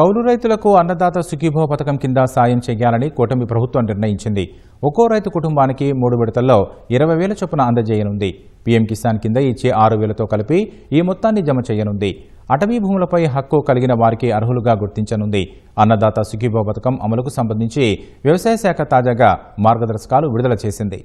కౌలు రైతులకు అన్నదాత సుఖీభవ పథకం కింద సాయం చేయాలని కూటమి ప్రభుత్వం నిర్ణయించింది. ఒక్కో రైతు కుటుంబానికి మూడు విడతల్లో ఇరవై వేల చొప్పున అందజేయనుంది. పీఎం కిసాన్ కింద ఇచ్చే ఆరు వేలతో కలిపి ఈ మొత్తాన్ని జమ చేయనుంది. అటవీ భూములపై హక్కు కలిగిన వారికి అర్హులుగా గుర్తించనుంది. అన్నదాత సుఖీభవ పథకం అమలుకు సంబంధించి వ్యవసాయ శాఖ తాజాగా మార్గదర్శకాలు విడుదల చేసింది.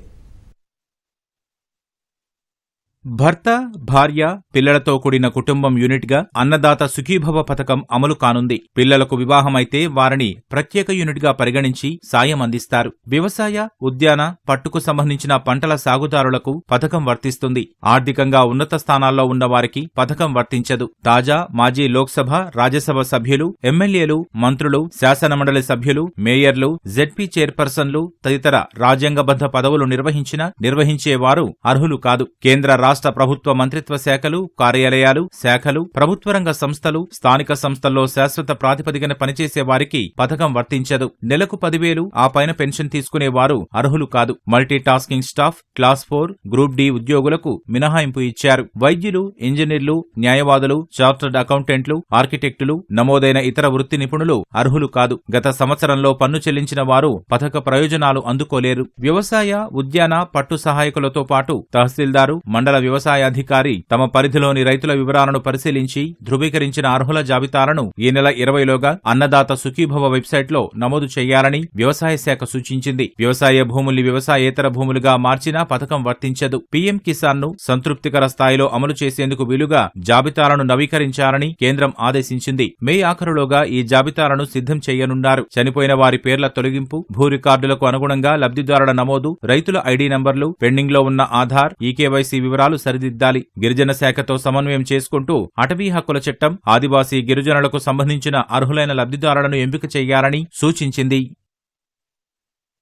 భర్త భార్య పిల్లలతో కూడిన కుటుంబం యూనిట్గా అన్నదాత సుఖీభవ పథకం అమలు కానుంది. పిల్లలకు వివాహమైతే వారిని ప్రత్యేక యూనిట్గా పరిగణించి సాయం అందిస్తారు. వ్యవసాయ ఉద్యాన పట్టుకు సంబంధించిన పంటల సాగుదారులకు పథకం వర్తిస్తుంది. ఆర్థికంగా ఉన్నత స్థానాల్లో ఉన్నవారికి పథకం వర్తించదు. తాజా మాజీ లోక్సభ రాజ్యసభ సభ్యులు ఎమ్మెల్యేలు మంత్రులు శాసనమండలి సభ్యులు మేయర్లు జెడ్పీ చైర్పర్సన్లు తదితర రాజ్యాంగబద్ధ పదవులు నిర్వహించిన నిర్వహించేవారు అర్హులు కాదు. కేంద్ర రాష్ట్ర ప్రభుత్వ మంత్రిత్వ శాఖలు కార్యాలయాలు శాఖలు ప్రభుత్వ రంగ సంస్థలు స్థానిక సంస్థల్లో శాశ్వత ప్రాతిపదికన పనిచేసే వారికి పథకం వర్తించదు. నెలకు పదివేలు ఆ పైన పెన్షన్ తీసుకునే వారు అర్హులు కాదు. Multi tasking staff class four group D ఉద్యోగులకు మినహాయింపు ఇచ్చారు. వైద్యులు ఇంజనీర్లు న్యాయవాదులు చార్టర్డ్ అకౌంటెంట్లు ఆర్కిటెక్టులు నమోదైన ఇతర వృత్తి నిపుణులు అర్హులు కాదు. గత సంవత్సరంలో పన్ను చెల్లించిన వారు పథక ప్రయోజనాలు అందుకోలేరు. వ్యవసాయ ఉద్యాన పట్టు సహాయకులతో పాటు తహసీల్దారు మండల వ్యవసాయాధికారి తమ పరిధిలోని రైతుల వివరాలను పరిశీలించి ధృవీకరించిన అర్హుల జాబితాలను ఈ నెల ఇరవైలోగా అన్నదాత సుఖీభవ వెబ్సైట్లో నమోదు చేయాలని వ్యవసాయ శాఖ సూచించింది. వ్యవసాయ భూముల్ని వ్యవసాయేతర భూములుగా మార్చినా పథకం వర్తించదు. పీఎం కిసాన్ను సంతృప్తికర స్థాయిలో అమలు చేసేందుకు వీలుగా జాబితాలను నవీకరించాలని కేంద్రం ఆదేశించింది. మే ఆఖరులోగా ఈ జాబితాలను సిద్ధం చేయనున్నారు. చనిపోయిన వారి పేర్ల తొలగింపు భూ రికార్డులకు అనుగుణంగా లబ్ధిదారుల నమోదు రైతుల ఐడీ నంబర్లు పెండింగ్లో ఉన్న ఆధార్ ఈకేవైసీ వివరాలు సరిదిద్దాలి. గిరిజన శాఖతో సమన్వయం చేసుకుంటూ అటవీ హక్కుల చట్టం ఆదివాసీ గిరిజనులకు సంబంధించిన అర్హులైన లబ్ధిదారులను ఎంపిక చేయాలని సూచించింది.